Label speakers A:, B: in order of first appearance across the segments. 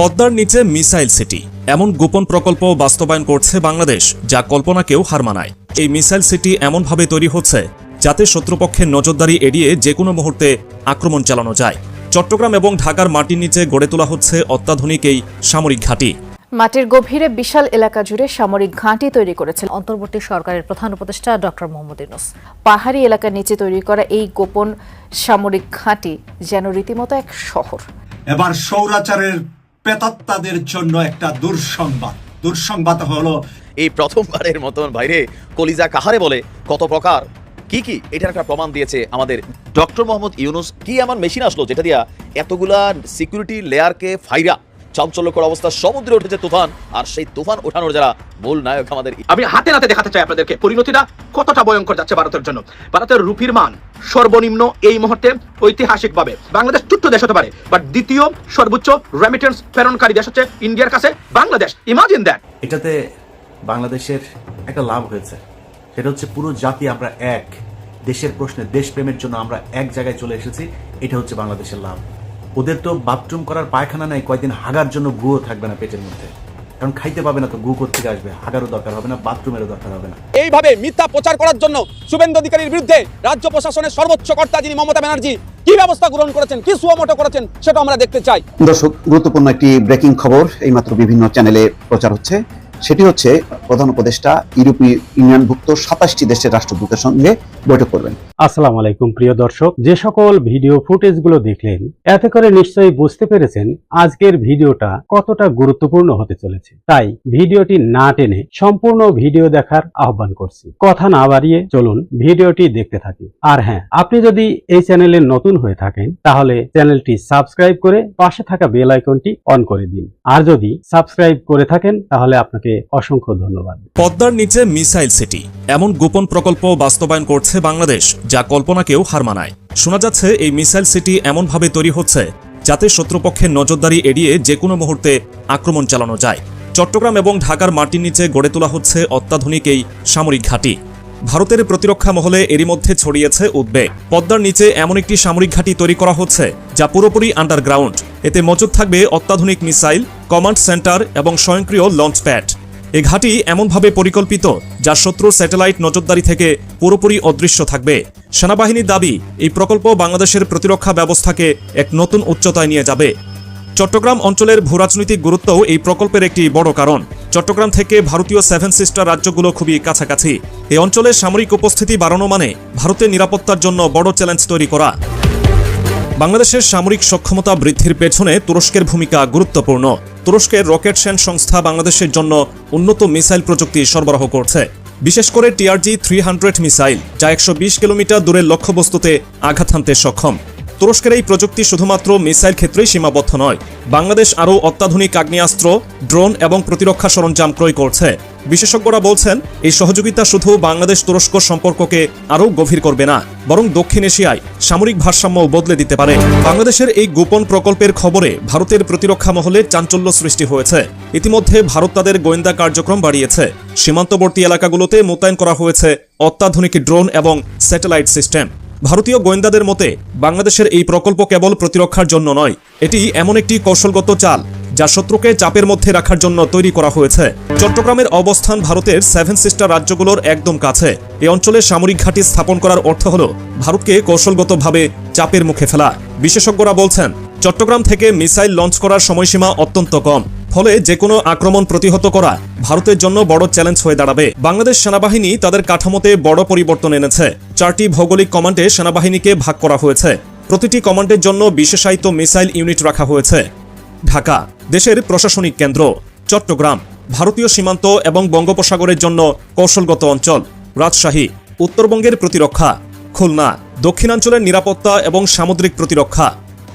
A: পদ্মার নিচে missile city. এমন গোপন প্রকল্প বাস্তবায়ন করছে বাংলাদেশ যা কল্পনাকেও হার মানায়। এই মিসাইল সিটি এমনভাবে তৈরি হচ্ছে যাতে শত্রুপক্ষের নজরদারি এড়িয়ে যে কোনো মুহূর্তে আক্রমণ চালানো যায়। চট্টগ্রাম এবং ঢাকার মাটির নিচে গড়ে তোলা হচ্ছে অত্যাধুনিক এই সামরিক ঘাঁটি।
B: মাটির গভীরে বিশাল এলাকা জুড়ে সামরিক ঘাঁটি তৈরি করেছেন অন্তর্বর্তী সরকারের প্রধান উপদেষ্টা ডক্টর মোহাম্মদ ইউনুস। পাহাড়ি এলাকার নিচে তৈরি করা এই গোপন সামরিক ঘাঁটি যেন রীতিমতো এক শহর।
C: এবার সৌরাচারের প্রেতাত্মাদের জন্য একটা দুঃসংবাদ। দুঃসংবাদ হলো,
D: এই প্রথমবারের মতন বাইরে কলিজা কাহারে বলে? কত প্রকার? কি কি? এটার একটা প্রমাণ দিয়েছে আমাদের ডক্টর মোহাম্মদ ইউনুস। কি এমন মেশিন আসলো যেটা দিয়া এতগুলা সিকিউরিটি লেয়ারকে ফাইরা চাঞ্চল্যকর অবস্থা সমুদ্রে উঠেছে তুফান আর সেই তুফান ওঠানোর যারা মূল নায়ক আমাদের
E: আমি হাতে নাতে দেখাতে চাই আপনাদেরকে পরিণতিটা কতটা ভয়ঙ্কর যাচ্ছে ভারতের জন্য। ভারতের রুপির মান সর্বনিম্ন এই মুহূর্তে ঐতিহাসিকভাবে বাংলাদেশ ছোট্ট দেশ হতে পারে বাট দ্বিতীয় সর্বোচ্চ রেমিটেন্স প্রেরণকারী দেশ হচ্ছে ইন্ডিয়ার কাছে বাংলাদেশ। ইমাজিন দ্যাট
F: এটাতে বাংলাদেশের একটা লাভ হয়েছে। সেটা হচ্ছে পুরো জাতি আমরা এক দেশের প্রশ্নে দেশপ্রেমের জন্য আমরা এক জায়গায় চলে এসেছি এটা হচ্ছে বাংলাদেশের লাভ। ওদের তো বাথরুম করার পায়খানা নাই কয়েকদিন হাগার জন্য গুও থাকবে না পেটের মধ্যে। কারণ খাইতে পাবে না তো গু থেকে আসবে? হাগারও দরকার হবে না বাথরুমেরও দরকার হবে না।
G: এইভাবে মিথ্যা প্রচার করার জন্য শুভেন্দু অধিকারীর বিরুদ্ধে রাজ্য প্রশাসনের সর্বোচ্চ কর্তা যিনি মমতা ব্যানার্জি কি ব্যবস্থা গ্রহণ করেছেন কি সুয়ামোটো করেছেন সেটা আমরা দেখতে চাই।
H: দর্শক গুরুত্বপূর্ণ একটি ব্রেকিং খবর এইমাত্র বিভিন্ন চ্যানেলে প্রচার হচ্ছে। সেটি হচ্ছে প্রধান উপদেষ্টা ইউরোপীয় ইউনিয়নভুক্ত সাতাশটি দেশের রাষ্ট্রদূতের সঙ্গে বৈঠক করবেন।
I: আসসালামু আলাইকুম, প্রিয় দর্শক। যে সকল ভিডিও ফুটেজগুলো দেখলেন, এতে করে নিশ্চয়ই বুঝতে পেরেছেন আজকের ভিডিওটা কতটা গুরুত্বপূর্ণ হতে চলেছে। তাই ভিডিওটি না টেনে সম্পূর্ণ ভিডিও দেখার আহ্বান করছি। কথা না বাড়িয়ে চলুন ভিডিওটি দেখতে থাকি। আর হ্যাঁ আপনি যদি এই চ্যানেলে নতুন হয়ে থাকেন, তাহলে চ্যানেলটি সাবস্ক্রাইব করে পাশে থাকা বেল আইকনটি অন করে দিন। আর যদি সাবস্ক্রাইব করে থাকেন, তাহলে আপনাকে অসংখ্য ধন্যবাদ।
A: পদ্মার নিচে মিসাইল সিটি, এমন গোপন প্রকল্প বাস্তবায়ন করছে বাংলাদেশ, যা কল্পনাকেও হার মানায়। শোনা যাচ্ছে, এই মিসাইল সিটি এমনভাবে তৈরি হচ্ছে, যাতে শত্রুপক্ষের নজরদারি এড়িয়ে যে কোনো মুহূর্তে আক্রমণ চালানো যায়। চট্টগ্রাম এবং ঢাকার মাটির নিচে গড়ে তোলা হচ্ছে অত্যাধুনিক এই সামরিক ঘাঁটি। ভারতের প্রতিরক্ষা মহলে এরই মধ্যে ছড়িয়েছে উদ্বেগ। পদ্মার নিচে এমন একটি সামরিক ঘাঁটি তৈরি করা হচ্ছে, যা পুরোপুরি আন্ডারগ্রাউন্ড। এতে মজুদ থাকবে অত্যাধুনিক মিসাইল, কমান্ড সেন্টার এবং স্বয়ংক্রিয় লঞ্চ প্যাড এ ঘাঁটি এমনভাবে পরিকল্পিত যা শত্রুর স্যাটেলাইট নজরদারি থেকে পুরোপুরি অদৃশ্য থাকবে। সেনাবাহিনীর দাবি, এই প্রকল্প বাংলাদেশের প্রতিরক্ষা ব্যবস্থাকে এক নতুন উচ্চতায় নিয়ে যাবে। চট্টগ্রাম অঞ্চলের ভূরাজনৈতিক গুরুত্বও এই প্রকল্পের একটি বড় কারণ। চট্টগ্রাম থেকে ভারতীয় সেভেন সিস্টার রাজ্যগুলো খুবই কাছাকাছি। এই অঞ্চলে সামরিক উপস্থিতি বাড়ানো মানে ভারতের নিরাপত্তার জন্য বড় চ্যালেঞ্জ তৈরি করা। বাংলাদেশের সামরিক সক্ষমতা বৃদ্ধির পেছনে তুরস্কের ভূমিকা গুরুত্বপূর্ণ। তুরস্কের রকেট সেন সংস্থা বাংলাদেশের জন্য উন্নত মিসাইল প্রযুক্তি সরবরাহ করছে। বিশেষ করে টিআরজি থ্রি হান্ড্রেড মিসাইল, যা একশো বিশ কিলোমিটার দূরের লক্ষ্যবস্তুতে আঘাত হানতে সক্ষম। তুরস্কের এই প্রযুক্তি শুধুমাত্র মিসাইল ক্ষেত্রেই সীমাবদ্ধ নয়, বাংলাদেশ আরও অত্যাধুনিক আগ্নেয়াস্ত্র, ড্রোন এবং প্রতিরক্ষা সরঞ্জাম ক্রয় করছে। বিশেষজ্ঞরা বলছেন, এই সহযোগিতা শুধু বাংলাদেশ তুরস্ক সম্পর্ককে আরও গভীর করবে না, বরং দক্ষিণ এশিয়ায় সামরিক ভারসাম্য বদলে দিতে পারে। বাংলাদেশের এই গোপন প্রকল্পের খবরে ভারতের প্রতিরক্ষা মহলে চাঞ্চল্য সৃষ্টি হয়েছে। ইতিমধ্যে ভারত তাদের গোয়েন্দা কার্যক্রম বাড়িয়েছে। সীমান্তবর্তী এলাকাগুলোতে মোতায়েন করা হয়েছে অত্যাধুনিক ড্রোন এবং স্যাটেলাইট সিস্টেম। ভারতীয় গোয়েন্দাদের মতে, বাংলাদেশের এই প্রকল্প কেবল প্রতিরক্ষার জন্য নয়, এটি এমন একটি কৌশলগত চাল যা শত্রুকে চাপের মধ্যে রাখার জন্য তৈরি করা হয়েছে। চট্টগ্রামের অবস্থান ভারতের সেভেন সিস্টার রাজ্যগুলোর একদম কাছে। এই অঞ্চলে সামরিক ঘাঁটি স্থাপন করার অর্থ হল, ভারতকে কৌশলগতভাবে চাপের মুখে ফেলা। বিশেষজ্ঞরা বলছেন, চট্টগ্রাম থেকে মিসাইল লঞ্চ করার সময়সীমা অত্যন্ত কম। ফলে যে কোনো আক্রমণ প্রতিহত করা ভারতের জন্য বড় চ্যালেঞ্জ হয়ে দাঁড়াবে। বাংলাদেশ সেনাবাহিনী তাদের কাঠামোতে বড় পরিবর্তন এনেছে। চারটি ভৌগোলিক কমান্ডে সেনাবাহিনীকে ভাগ করা হয়েছে। প্রতিটি কমান্ডের জন্য বিশেষায়িত মিসাইল ইউনিট রাখা হয়েছে। ঢাকা, দেশের প্রশাসনিক কেন্দ্র, চট্টগ্রাম, ভারতীয় সীমান্ত এবং বঙ্গোপসাগরের জন্য কৌশলগত অঞ্চল, রাজশাহী, উত্তরবঙ্গের প্রতিরক্ষা, খুলনা, দক্ষিণাঞ্চলের নিরাপত্তা এবং সামুদ্রিক প্রতিরক্ষা।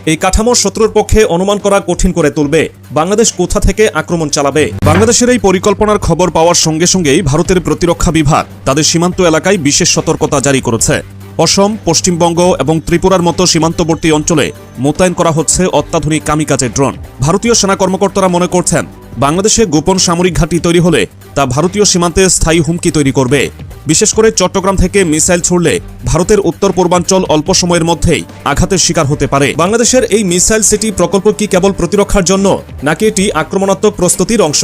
A: এই কাঠামো শত্রুর পক্ষে অনুমান করা কঠিন করে তুলবে। বাংলাদেশ কোথা থেকে আক্রমণ চালাবে? বাংলাদেশের এই পরিকল্পনার খবর পাওয়ার সঙ্গে সঙ্গেই ভারতের প্রতিরক্ষা বিভাগ তাদের সীমান্ত এলাকায় বিশেষ সতর্কতা জারি করেছে। অসম, পশ্চিমবঙ্গ এবং ত্রিপুরার মতো সীমান্তবর্তী অঞ্চলে মোতায়েন করা হচ্ছে অত্যাধুনিক কামিকাজের ড্রোন। ভারতীয় সেনা কর্মকর্তারা মনে করছেন, বাংলাদেশে গোপন সামরিক ঘাঁটি তৈরি হলে তা ভারতীয় সীমান্তে স্থায়ী হুমকি তৈরি করবে। বিশেষ করে চট্টগ্রাম থেকে মিসাইল ছুড়লে ভারতের উত্তর পূর্বাঞ্চল অল্প সময়ের মধ্যেই আঘাতের শিকার হতে পারে। বাংলাদেশের এই মিসাইল সিটি প্রকল্প কি কেবল প্রতিরক্ষার জন্য নাকি এটি আক্রমণাত্মক প্রস্তুতির অংশ?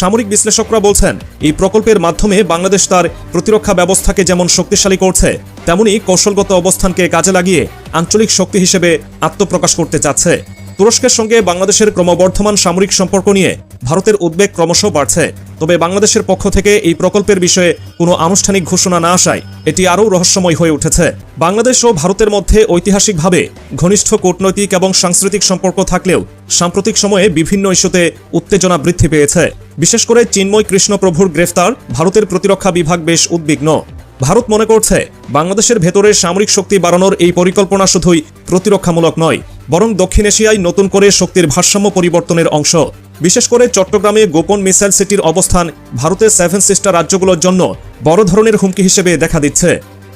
A: সামরিক বিশ্লেষকরা বলছেন, এই প্রকল্পের মাধ্যমে বাংলাদেশ তার প্রতিরক্ষা ব্যবস্থাকে যেমন শক্তিশালী করছে তেমনি কৌশলগত অবস্থানকে কাজে লাগিয়ে আঞ্চলিক শক্তি হিসেবে আত্মপ্রকাশ করতে চাচ্ছে। তুরস্কের সঙ্গে বাংলাদেশের ক্রমবর্ধমান সামরিক সম্পর্ক নিয়ে ভারতের উদ্বেগ ক্রমশ বাড়ছে। তবে বাংলাদেশের পক্ষ থেকে এই প্রকল্পের বিষয়ে কোনো আনুষ্ঠানিক ঘোষণা না আসায় এটি আরও রহস্যময় হয়ে উঠেছে। বাংলাদেশ ও ভারতের মধ্যে ঐতিহাসিকভাবে ঘনিষ্ঠ কূটনৈতিক এবং সাংস্কৃতিক সম্পর্ক থাকলেও সাম্প্রতিক সময়ে বিভিন্ন ইস্যুতে উত্তেজনা বৃদ্ধি পেয়েছে। বিশেষ করে চিন্ময় কৃষ্ণপ্রভুর গ্রেফতার ভারতের প্রতিরক্ষা বিভাগ বেশ উদ্বিগ্ন। ভারত মনে করছে বাংলাদেশের ভেতরে সামরিক শক্তি বাড়ানোর এই পরিকল্পনা শুধুই প্রতিরক্ষামূলক নয়, বরং দক্ষিণ এশিয়ায় নতুন করে শক্তির ভারসাম্য পরিবর্তনের অংশ। বিশেষ করে চট্টগ্রামে গোপন মিসাইল সিটির অবস্থান ভারতের সেভেন সিস্টার রাজ্যগুলোর জন্য বড় ধরনের হুমকি হিসেবে দেখা দিচ্ছে।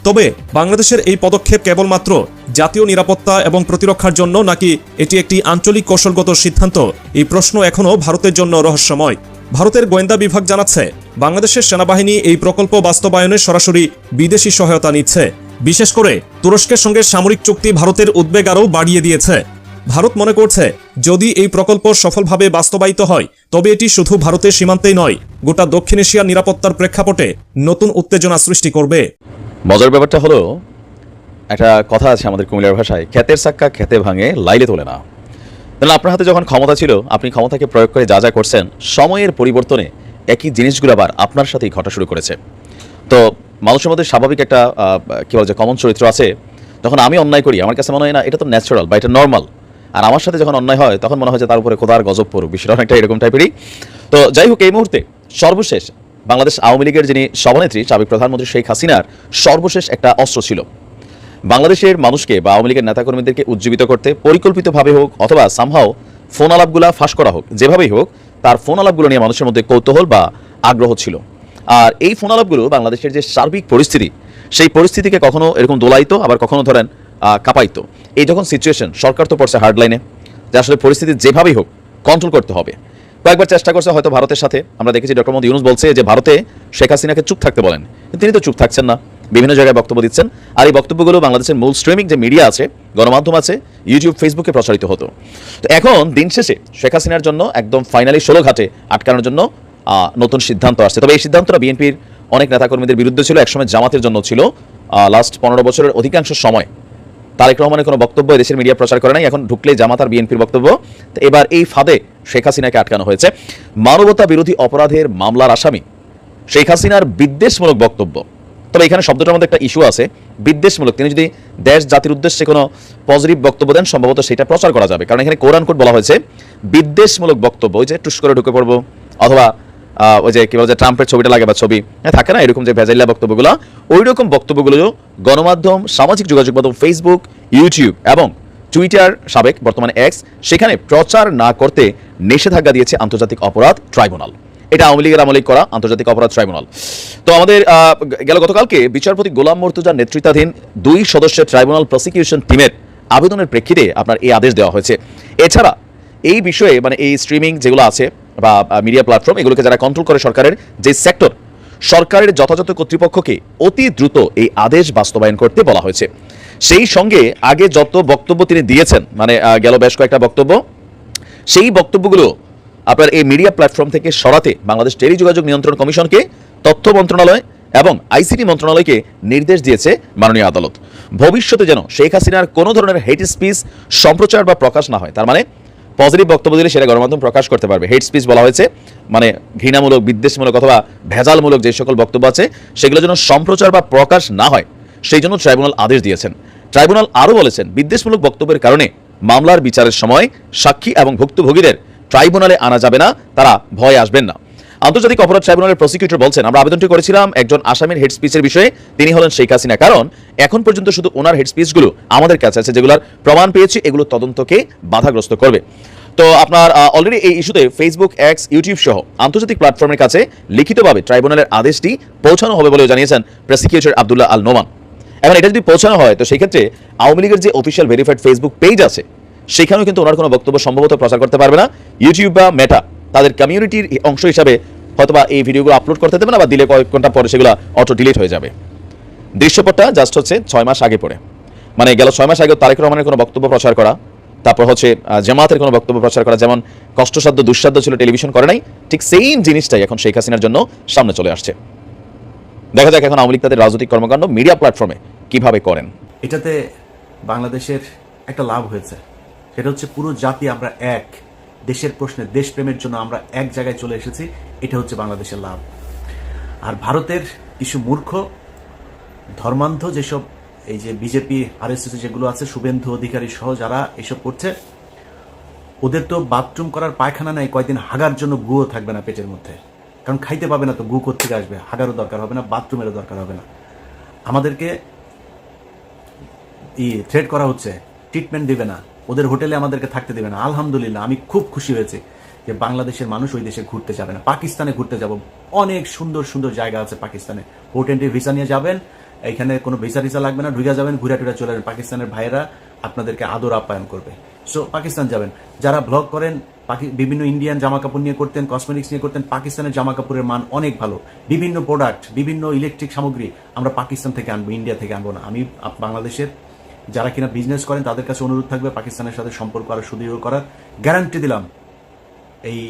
A: তবে বাংলাদেশের এই পদক্ষেপ কেবলমাত্র জাতীয় নিরাপত্তা এবং প্রতিরক্ষার জন্য নাকি এটি একটি আঞ্চলিক কৌশলগত সিদ্ধান্ত, এই প্রশ্ন এখনও ভারতের জন্য রহস্যময়। ভারতের গোয়েন্দা বিভাগ জানাচ্ছে, বাংলাদেশের সেনাবাহিনী এই প্রকল্প বাস্তবায়নে সরাসরি বিদেশি সহায়তা নিচ্ছে। বিশেষ করে তুরস্কের সঙ্গে সামরিক চুক্তি ভারতের উদ্বেগ আরও বাড়িয়ে দিয়েছে। ভারত মনে করছে, যদি এই প্রকল্প সফলভাবে বাস্তবায়িত হয়, তবে এটি শুধু ভারতের সীমান্তেই নয়, গোটা দক্ষিণ এশিয়ার নিরাপত্তার প্রেক্ষাপটে নতুন উত্তেজনা সৃষ্টি করবে।
D: মজার ব্যাপারটা হলো, একটা কথা আছে আমাদের কুমিল্লার ভাষায় ক্ষেতের সাক্কা খেতে ভাঙে, লাইলে তোলে না। তাহলে আপনার হাতে যখন ক্ষমতা ছিল, আপনি ক্ষমতাকে প্রয়োগ করে যা যা করছেন, সময়ের পরিবর্তনে একই জিনিসগুলো আবার আপনার সাথেই ঘটা শুরু করেছে। তো মানুষের মধ্যে স্বাভাবিক একটা কি বলা যায় কমন চরিত্র আছে, যখন আমি অন্যায় করি, আমার কাছে মনে হয় না, এটা তো ন্যাচারাল বা এটা নর্মাল আর আমার সাথে যখন অন্যায় হয়, তখন মনে হয় যে তার উপরে খোদার গজব পড়ুক বিষয়টা অনেকটা এরকম টাইপেরই তো যাই হোক, এই মুহূর্তে সর্বশেষ বাংলাদেশ আওয়ামী লীগের যিনি সভানেত্রী, সাবেক প্রধানমন্ত্রী শেখ হাসিনার সর্বশেষ একটা অস্ত্র ছিল। বাংলাদেশের মানুষকে বা আওয়ামী লীগের নেতাকর্মীদেরকে উজ্জীবিত করতে পরিকল্পিতভাবে হোক অথবা সামহাও ফোন আলাপগুলা ফাঁস করা হোক, যেভাবেই হোক, তার ফোন আলাপগুলো নিয়ে মানুষের মধ্যে কৌতূহল বা আগ্রহ ছিল। আর এই ফোন আলাপগুলো বাংলাদেশের যে সার্বিক পরিস্থিতি, সেই পরিস্থিতিকে কখনো এরকম দোলাইতো আবার কখনো ধরেন কাঁপাইতো এই যখন সিচুয়েশন সরকার তো পড়ছে হার্ডলাইনে যে আসলে পরিস্থিতি যেভাবেই হোক কন্ট্রোল করতে হবে। কয়েকবার চেষ্টা করছে হয়তো ভারতের সাথে, আমরা দেখেছি ডক্টর মোহাম্মদ ইউনুস বলছে যে ভারতে শেখ হাসিনাকে চুপ থাকতে বলেন। তিনি তো চুপ থাকছেন না। বিভিন্ন জায়গায় বক্তব্য দিচ্ছেন। আর এই বক্তব্যগুলো বাংলাদেশের মূল স্ট্রিমিং যে মিডিয়া আছে, গণমাধ্যম আছে ইউটিউব ফেসবুকে প্রচারিত হতো। তো এখন দিন শেষে শেখ হাসিনার জন্য একদম ফাইনালি ষোলো ঘাটে আটকানোর জন্য নতুন সিদ্ধান্ত আসছে। তবে এই সিদ্ধান্তটা বিএনপির অনেক নেতাকর্মীদের বিরুদ্ধে ছিল, একসময় জামাতের জন্য ছিল। লাস্ট পনেরো বছরের অধিকাংশ সময় তারেক রহমানের কোনো বক্তব্য দেশের মিডিয়া প্রচার করে নাই। এখন ঢুকলে জামাত আর বিএনপির বক্তব্য। তো এবার এই ফাঁদে শেখ হাসিনাকে আটকানো হয়েছে। মানবতা বিরোধী অপরাধের মামলার আসামি শেখ হাসিনার বিদ্বেষমূলক বক্তব্য। তবে এখানে শব্দটার মধ্যে একটা ইস্যু আছে। বিদ্বেষমূলক। তিনি যদি দেশ জাতির উদ্দেশ্যে কোনো পজিটিভ বক্তব্য দেন সম্ভবত সেটা প্রচার করা যাবে। কারণ এখানে কোরআন কোড বলা হয়েছে বিদ্বেষমূলক বক্তব্য ওই যে টুস করে ঢুকে পড়ব অথবা ওই যে কি বলে যে ট্রাম্পের ছবিটা লাগে বা ছবি হ্যাঁ, থাকে না এরকম যে ভেজাইলা বক্তব্যগুলো ওই রকম বক্তব্যগুলো গণমাধ্যম সামাজিক যোগাযোগ মাধ্যম ফেসবুক ইউটিউব এবং টুইটার সাবেক বর্তমানে এক্স সেখানে প্রচার না করতে নিষেধাজ্ঞা দিয়েছে আন্তর্জাতিক অপরাধ ট্রাইব্যুনাল। এটা আওয়ামী লীগের আমলে করা আন্তর্জাতিক অপরাধ ট্রাইব্যুনাল। তো আমাদের গেল গতকালকে বিচারপতি গোলাম মর্তুজার নেতৃত্বাধীন দুই সদস্যের ট্রাইব্যুনাল প্রসিকিউশন টিমের আবেদনের প্রেক্ষিতে আপনার এই আদেশ দেওয়া হয়েছে। এছাড়া এই বিষয়ে মানে এই স্ট্রিমিং যেগুলো আছে বা মিডিয়া প্ল্যাটফর্ম এগুলোকে যারা কন্ট্রোল করে সরকারের যে সেক্টর সরকারের যথাযথ কর্তৃপক্ষকে অতি দ্রুত এই আদেশ বাস্তবায়ন করতে বলা হয়েছে। সেই সঙ্গে আগে যত বক্তব্য তিনি দিয়েছেন মানে গেল বেশ কয়েকটা বক্তব্য, সেই বক্তব্যগুলো আপনার এই মিডিয়া প্ল্যাটফর্ম থেকে সরাতে বাংলাদেশ টেলিযোগাযোগ নিয়ন্ত্রণ কমিশনকে তথ্য মন্ত্রণালয় এবং আইসিটি মন্ত্রণালয়কে নির্দেশ দিয়েছে মাননীয় আদালত। ভবিষ্যতে যেন শেখ হাসিনার কোনো ধরনের হেট স্পিচ সম্প্রচার বা প্রকাশ না হয়, তার মানে পজিটিভ বক্তব্য দিলে সেটা গণমাধ্যম প্রকাশ করতে পারবে। হেট স্পিচ বলা হয়েছে মানে ঘৃণামূলক, বিদ্বেষমূলক অথবা ভেজালমূলক যে সকল বক্তব্য আছে, সেগুলো যেন সম্প্রচার বা প্রকাশ না হয়, সেই জন্য ট্রাইব্যুনাল আদেশ দিয়েছেন। ট্রাইব্যুনাল আরও বলেছেন, বিদ্বেষমূলক বক্তব্যের কারণে মামলার বিচারের সময় সাক্ষী এবং ভুক্তভোগীদের ট্রাইব্যুনালে আনা যাবে না, তারা ভয় আসবেন না। আন্তর্জাতিক অপরাধ ট্রাইব্যুনালের প্রসিকিউটর বলছেন, আমরা আবেদনটি করেছিলাম একজন আসামির হেড স্পিচের বিষয়ে, তিনি হলেন শেখ হাসিনা। কারণ, এখন পর্যন্ত শুধু ওনার হেড স্পিচগুলো আমাদের কাছে আছে, যেগুলোর প্রমাণ পেয়েছি, এগুলো তদন্তকে বাধাগ্রস্ত করবে। তো আপনার অলরেডি এই ইস্যুতে ফেসবুক এক্স ইউটিউব সহ আন্তর্জাতিক প্ল্যাটফর্মের কাছে লিখিতভাবে ট্রাইব্যুনালের আদেশটি পৌঁছানো হবে বলেও জানিয়েছেন প্রসিকিউটর আবদুল্লাহ আল নোমান এখন এটা যদি পৌঁছানো হয়, তো সেই ক্ষেত্রে আওয়ামী লীগের যে অফিসিয়াল ভেরিফাইড ফেসবুক পেজ আছে সেখানেও কিন্তু ওনার কোনো বক্তব্য সম্ভবত প্রচার করতে পারবে না। ইউটিউব বা মেটা তাদের কমিউনিটির অংশ হিসাবে হয়তোবা এই ভিডিওগুলো আপলোড করতে দেবে না বা দিলে কয়েক ঘণ্টা পরে সেগুলো অটো ডিলিট হয়ে যাবে। দৃশ্যপটটা জাস্ট হচ্ছে ছয় মাস আগে পড়ে। মানে গেল ছয় মাস আগে তারেক রহমানের কোনো বক্তব্য প্রচার করা, তারপর হচ্ছে জামাতের কোনো বক্তব্য প্রচার করা, যেমন কষ্টসাধ্য, দুঃসাধ্য ছিল টেলিভিশন করে নাই, ঠিক সেম জিনিসটাই এখন শেখ হাসিনার জন্য সামনে চলে আসছে। দেখা যাক এখন আওয়ামী লীগ তাদের রাজনৈতিক কর্মকাণ্ড মিডিয়া প্ল্যাটফর্মে কীভাবে করেন।
F: এটাতে বাংলাদেশের একটা লাভ হয়েছে। সেটা হচ্ছে পুরো জাতি আমরা এক। দেশের প্রশ্নে দেশপ্রেমের জন্য আমরা এক জায়গায় চলে এসেছি, এটা হচ্ছে বাংলাদেশের লাভ। আর ভারতের কিছু মূর্খ, ধর্মান্ধ যেসব এই যে বিজেপি আরএসএস যেগুলো আছে, শুভেন্দু অধিকারী সহ যারা এসব করছে, ওদের তো বাথরুম করার পায়খানা নাই কয়েকদিন হাগার জন্য গুও থাকবে না পেটের মধ্যে। কারণ খাইতে পাবে না তো, গু কোথেকে আসবে? হাগারও দরকার হবে না, বাথরুমেরও দরকার হবে না। আমাদেরকে ই থ্রেড করা হচ্ছে ট্রিটমেন্ট দিবে না। ওদের হোটেলে আমাদেরকে থাকতে দেবে না। আলহামদুলিল্লাহ, আমি খুব খুশি হয়েছি যে বাংলাদেশের মানুষ ওই দেশে ঘুরতে যাবে না। পাকিস্তানে ঘুরতে যাব। অনেক সুন্দর সুন্দর জায়গা আছে পাকিস্তানে। পোর্ট এন্ট্রি ভিসা নিয়ে যাবেন এখানে কোনো ভিসা টিসা লাগবে না, ঢুকে যাবেন ঘুরে টুরে চলে যাবেন। পাকিস্তানের ভাইয়েরা আপনাদেরকে আদর আপ্যায়ন করবে। সো পাকিস্তান যাবেন। যারা ব্লগ করেন বিভিন্ন ইন্ডিয়ান জামা কাপড় নিয়ে করতেন কসমেটিক্স নিয়ে করতেন, পাকিস্তানের জামা কাপড়ের মান অনেক ভালো। বিভিন্ন প্রোডাক্ট বিভিন্ন ইলেকট্রিক সামগ্রী আমরা পাকিস্তান থেকে আনব ইন্ডিয়া থেকে আনব না। আমি বাংলাদেশের যারা কিনা বিজনেস করেন, তাদের কাছে অনুরোধ থাকবে পাকিস্তানের সাথে সম্পর্ক আরও সুদৃঢ় করার। গ্যারান্টি দিলাম, এই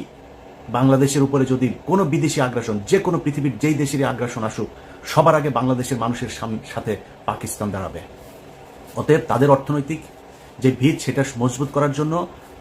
F: বাংলাদেশের উপরে যদি কোনো বিদেশি আগ্রাসন, যে কোনো পৃথিবীর যেই দেশেরই আগ্রাসন আসুক, সবার আগে বাংলাদেশের মানুষের সাথে পাকিস্তান দাঁড়াবে। অতএব তাদের অর্থনৈতিক যে ভিত, সেটা মজবুত করার জন্য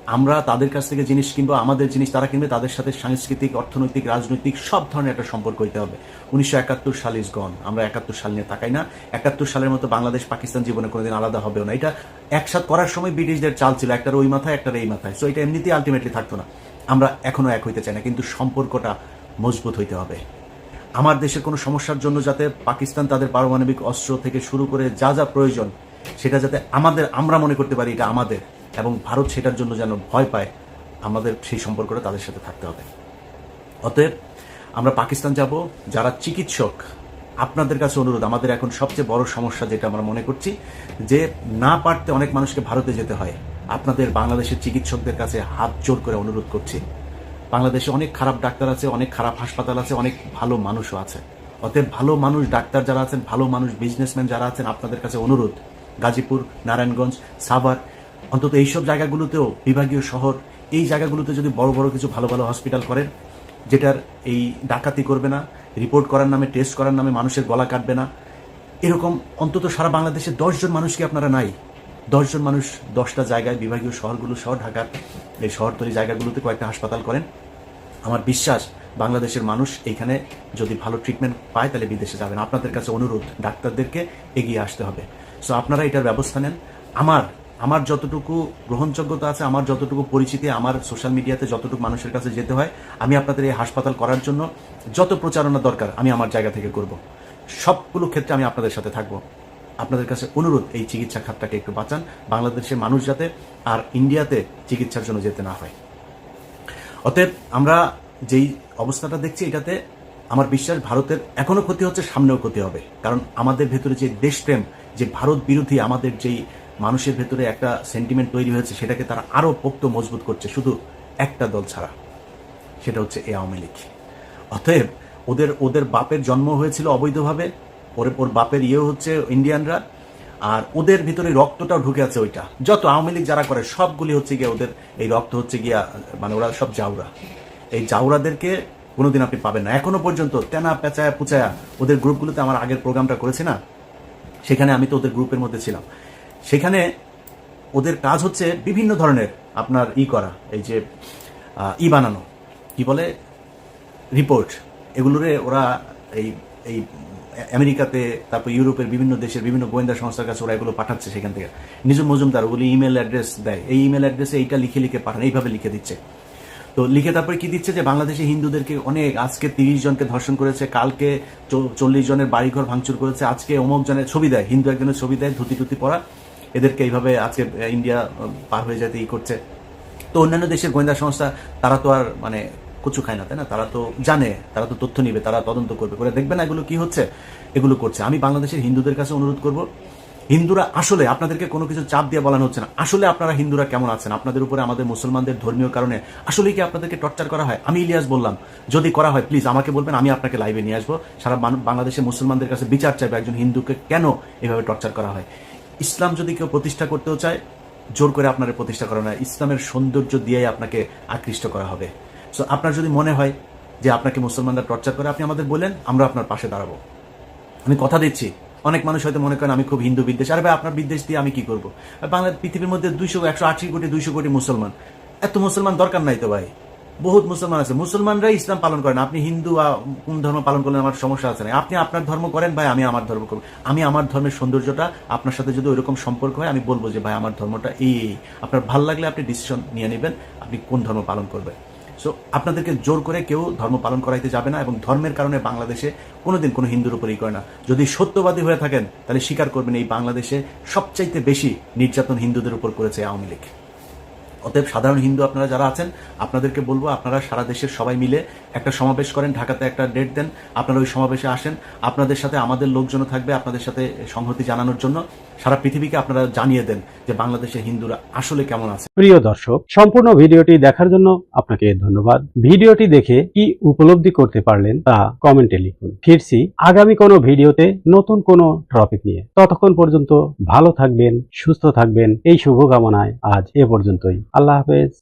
F: আমরা তাদের কাছ থেকে জিনিস কিনবো, আমাদের জিনিস তারা কিনবে, তাদের সাথে সাংস্কৃতিক, অর্থনৈতিক, রাজনৈতিক, সব ধরনের একটা সম্পর্ক হইতে হবে। উনিশশো একাত্তর সাল ইজ গন আমরা একাত্তর সাল নিয়ে তাকাই না। একাত্তর সালের মতো বাংলাদেশ, পাকিস্তান জীবনে কোনোদিন আলাদা হবেও না। এটা একসাথ করার সময় ব্রিটিশদের চাল ছিল, একটার ওই মাথায়, একটার এই মাথায়। সো এটা এমনিতেই আলটিমেটলি থাকতো না। আমরা এখনও এক হইতে চাই না, কিন্তু সম্পর্কটা মজবুত হইতে হবে। আমার দেশের কোনো সমস্যার জন্য যাতে পাকিস্তান তাদের পারমাণবিক অস্ত্র থেকে শুরু করে যা যা প্রয়োজন, সেটা যাতে আমাদের, আমরা মনে করতে পারি এটা আমাদের। এবং ভারত সেটার জন্য যেন ভয় পায়, আমাদের সেই সম্পর্কটা তাদের সাথে থাকতে হবে। অতএব আমরা পাকিস্তান যাব, যারা চিকিৎসক, আপনাদের কাছে অনুরোধ, আমাদের এখন সবচেয়ে বড় সমস্যা যেটা আমরা মনে করছি, যে না পারতে অনেক মানুষকে ভারতে যেতে হয়। আপনাদের বাংলাদেশের চিকিৎসকদের কাছে হাত জোর করে অনুরোধ করছি। বাংলাদেশে অনেক খারাপ ডাক্তার আছে, অনেক খারাপ হাসপাতাল আছে, অনেক ভালো মানুষও আছে। অতএব ভালো মানুষ ডাক্তার যারা আছেন, ভালো মানুষ বিজনেসম্যান যারা আছেন, আপনাদের কাছে অনুরোধ। গাজীপুর, নারায়ণগঞ্জ, সাভার অন্তত এইসব জায়গাগুলোতেও বিভাগীয় শহর, এই জায়গাগুলোতে যদি বড় বড় কিছু ভালো ভালো হসপিটাল করেন, যেটার এই ডাকাতি করবে না রিপোর্ট করার নামে টেস্ট করার নামে মানুষের গলা কাটবে না, এরকম অন্তত সারা বাংলাদেশে দশজন মানুষকে আপনারা নাই? দশজন মানুষ দশটা জায়গায় বিভাগীয় শহরগুলো সহ ঢাকার এই শহরতলি জায়গাগুলোতে কয়েকটা হাসপাতাল করেন। আমার বিশ্বাস বাংলাদেশের মানুষ এইখানে যদি ভালো ট্রিটমেন্ট পায়, তাহলে বিদেশে যাবেন। আপনাদের কাছে অনুরোধ, ডাক্তারদেরকে এগিয়ে আসতে হবে। সো আপনারা এটার ব্যবস্থা নেন। আমার আমার যতটুকু গ্রহণযোগ্যতা আছে, আমার যতটুকু পরিচিতি, আমার সোশ্যাল মিডিয়াতে যতটুকু মানুষের কাছে যেতে হয়, আমি আপনাদের এই হাসপাতাল করার জন্য যত প্রচারণা দরকার আমি আমার জায়গা থেকে করব। সবগুলো ক্ষেত্রে আমি আপনাদের সাথে থাকব। আপনাদের কাছে অনুরোধ, এই চিকিৎসা খাতটাকে একটু বাঁচান। বাংলাদেশের মানুষ যাতে আর ইন্ডিয়াতে চিকিৎসার জন্য যেতে না হয়। অতএব আমরা যেই অবস্থাটা দেখছি এটাতে আমার বিশ্বাস ভারতের এখনও ক্ষতি হচ্ছে, সামনেও ক্ষতি হবে। কারণ আমাদের ভেতরে যে দেশপ্রেম, যে ভারত বিরোধী আমাদের যেই মানুষের ভেতরে একটা সেন্টিমেন্ট তৈরি হয়েছে, সেটাকে তারা আরও পোক্ত মজবুত করছে শুধু একটা দল ছাড়া। সেটা হচ্ছে এ আওয়ামী লীগ। অতএব ওদের ওদের বাপের জন্ম হয়েছিল অবৈধভাবে, ওর ওর বাপের ইয়ে হচ্ছে ইন্ডিয়ানরা, আর ওদের ভিতরে রক্তটাও ঢুকে আছে ওইটা। যত আওয়ামী লীগ যারা করে, সবগুলি হচ্ছে গিয়ে ওদের, এই রক্ত হচ্ছে গিয়া মানে ওরা সব জাউরা। এই জাউরাদেরকে কোনোদিন আপনি পাবেন না। এখনও পর্যন্ত তেনা পেঁচায়া পুচায়া ওদের গ্রুপগুলোতে আমার আগের প্রোগ্রামটা করেছি না? সেখানে আমি তো ওদের গ্রুপের মধ্যে ছিলাম। সেখানে ওদের কাজ হচ্ছে বিভিন্ন ধরনের আপনার ই করা, এই যে ই বানানো। কি বলে? রিপোর্ট এগুলোরে ওরা এই এই আমেরিকাতে, তারপর ইউরোপের বিভিন্ন দেশের বিভিন্ন গোয়েন্দা সংস্থার কাছে ওরা এগুলো পাঠাচ্ছে সেখান থেকে। নিজের মজুমদার ওগুলি ইমেল অ্যাড্রেস দেয়। এই ইমেল অ্যাড্রেসে এইটা লিখে লিখে পাঠান, এইভাবে লিখে দিচ্ছে। তো লিখে তারপরে কি দিচ্ছে যে, বাংলাদেশে হিন্দুদেরকে অনেক, আজকে তিরিশ জনকে ধর্ষণ করেছে, কালকে চল্লিশ জনের বাড়িঘর ভাঙচুর করেছে, আজকে অমুক জনের ছবি দেয়, হিন্দু একজনের ছবি দেয়, ধুতি টুতি পরা। এদেরকে এইভাবে আজকে ইন্ডিয়া পার হয়ে যেতে ই করছে। তো অন্যান্য দেশের গোয়েন্দা সংস্থা, তারা তো আর মানে কচু খায় না, তাই না? তারা তো জানে, তারা তো তথ্য নিবে, তারা তদন্ত করবে। করে দেখবে না এগুলো কি হচ্ছে, এগুলো করছে। আমি বাংলাদেশের হিন্দুদের কাছে অনুরোধ করব, হিন্দুরা আসলে আপনাদেরকে কোনো কিছু চাপ দিয়ে বলানো হচ্ছে না। আসলে আপনারা হিন্দুরা কেমন আছেন? আপনাদের উপরে আমাদের মুসলমানদের ধর্মীয় কারণে আসলে কি আপনাদেরকে টর্চার করা হয়? আমি ইলিয়াস বললাম, যদি করা হয় প্লিজ আমাকে বলবেন, আমি আপনাকে লাইভে নিয়ে আসব। সারা বাংলাদেশের মুসলমানদের কাছে বিচার চাইবে একজন হিন্দুকে কেন এভাবে টর্চার করা হয়? ইসলাম যদি কেউ প্রতিষ্ঠা করতেও চায়, জোর করে আপনার প্রতিষ্ঠা করা না ইসলামের সৌন্দর্য দিয়েই আপনাকে আকৃষ্ট করা হবে। সো আপনার যদি মনে হয় যে আপনাকে মুসলমানরা টর্চার করে, আপনি আমাদের বলেন, আমরা আপনার পাশে দাঁড়াবো। আমি কথা দিচ্ছি। অনেক মানুষ হয়তো মনে করেন, আমি খুব হিন্দু বিদ্বেষ। আর ভাই, আপনার বিদ্বেষ দিয়ে আমি কি করব? বাংলা পৃথিবীর মধ্যে দুইশো, একশো আশি কোটি, দুইশো কোটি মুসলমান। এত মুসলমান দরকার নাই তো ভাই। বহুত মুসলমান আছে। মুসলমানরাই ইসলাম পালন করেন আপনি হিন্দু বা কোন ধর্ম পালন করলে আমার সমস্যা আছে না। আপনি আপনার ধর্ম করেন, ভাই, আমি আমার ধর্ম করব। আমি আমার ধর্মের সৌন্দর্যটা আপনার সাথে যদি ওইরকম সম্পর্ক হয়, আমি বলব যে, ভাই, আমার ধর্মটা এই। আপনার ভালো লাগলে আপনি ডিসিশন নিয়ে নেবেন, আপনি কোন ধর্ম পালন করবেন। সো আপনাদেরকে জোর করে কেউ ধর্ম পালন করাইতে যাবে না এবং ধর্মের কারণে বাংলাদেশে কোনোদিন কোনো হিন্দুর উপরই করে না। যদি সত্যবাদী হয়ে থাকেন, তাহলে স্বীকার করবেন এই বাংলাদেশে সবচাইতে বেশি নির্যাতন হিন্দুদের উপর করেছে আওয়ামী লীগ। অতএব সাধারণ হিন্দু আপনারা যারা আছেন, আপনাদেরকে বলব আপনারা সারা দেশের সবাই মিলে একটা সমাবেশ করেন, ঢাকাতে একটা ডেট দেন, আপনারা ওই সমাবেশে আসেন। আপনাদের সাথে আমাদের লোকজনও থাকবে, আপনাদের সাথে সংহতি জানানোর জন্য। সারা পৃথিবীকে আপনারা জানিয়ে দেন যে বাংলাদেশের হিন্দুরা আসলে কেমন আছে।
I: প্রিয় দর্শক, সম্পূর্ণ ভিডিওটি দেখার জন্য আপনাকে ধন্যবাদ। ভিডিওটি দেখে কি উপলব্ধি করতে পারলেন তা কমেন্টে লিখুন। ফিরছি আগামী কোনো ভিডিওতে নতুন কোনো টপিক নিয়ে। ততক্ষণ পর্যন্ত ভালো থাকবেন, সুস্থ থাকবেন। এই শুভকামনায় আজ এ পর্যন্তই। আল্লাহ হাফেজ।